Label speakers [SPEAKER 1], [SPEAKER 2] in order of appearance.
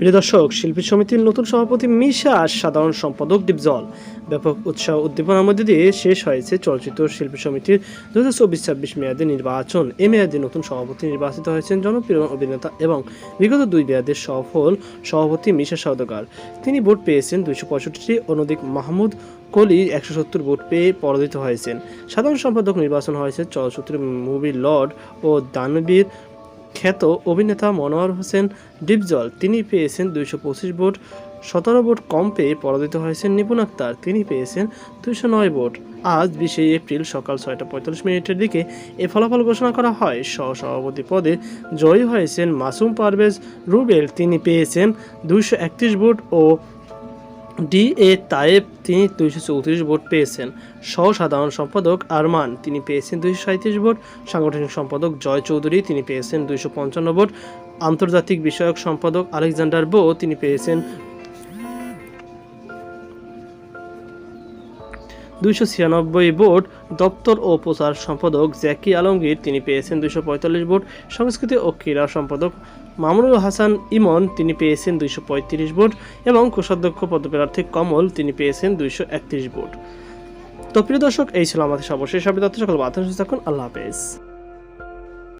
[SPEAKER 1] প্রিয় দর্শক, শিল্পী সমিতির নতুন সভাপতি মিশা আর সাধারণ সম্পাদক ডিপজল ব্যাপক উৎসাহ উদ্দীপনার মধ্যে দিয়ে শেষ হয়েছে চলচ্চিত্র শিল্পী সমিতির দু হাজার চব্বিশ ছাব্বিশ মেয়াদে নির্বাচন। এ মেয়াদে নতুন সভাপতি নির্বাচিত হয়েছেন জনপ্রিয় অভিনেতা এবং বিগত দুই মেয়াদের সফল সভাপতি মিশা সওদাগর। তিনি ভোট পেয়েছেন দুইশো পঁয়ষট্টি অনধিক মাহমুদ কলি একশো সত্তর ভোট পেয়ে পরাজিত হয়েছেন। সাধারণ সম্পাদক নির্বাচন হয়েছে চলচ্চিত্র মুভি লর্ড ও দানবীর খ্যাত অভিনেতা মনোয়ার হোসেন ডিপজল। তিনি পেয়েছেন দুইশো পঁচিশ ভোট। সতেরো ভোট কম পেয়ে পরাজিত হয়েছেন নিপুণ আক্তার। তিনি পেয়েছেন দুইশো নয় ভোট। আজ বিশে এপ্রিল সকাল ছয়টা পঁয়তাল্লিশ মিনিটের দিকে এ ফলাফল ঘোষণা করা হয়। সহ সভাপতি পদে জয়ী হয়েছেন মাসুম পারভেজ রুবেল। তিনি পেয়েছেন দুইশো একত্রিশ ভোট ও ডি এ তায়েব তিনি দুইশো চৌত্রিশ ভোট পেয়েছেন। সহ সাধারণ সম্পাদক আরমান তিনি পেয়েছেন দুইশো সাঁত্রিশ ভোট। সাংগঠনিক সম্পাদক জয় চৌধুরী তিনি পেয়েছেন দুইশো পঞ্চান্ন ভোট। আন্তর্জাতিক বিষয়ক সম্পাদক আলেকজান্ডার বো তিনি পেয়েছেন দুইশো ছিয়ানব্বই ভোট দপ্তর ও প্রচার সম্পাদক জ্যাকি আলমগীর, তিনি পেয়েছেন দুইশো পঁয়তাল্লিশ ভোট। সংস্কৃতি ও ক্রীড়া সম্পাদক মামুনুল হাসান ইমন, তিনি পেয়েছেন দুইশো পঁয়ত্রিশ ভোট এবং কোষাধ্যক্ষ পদপ্রার্থী কমল, তিনি পেয়েছেন দুইশো একত্রিশ ভোট। তো প্রিয় দর্শক, এই ছিল আমাদের সর্বশেষ তথ্য সকল বাতাস থাকুন, আল্লাহ হাফেজ।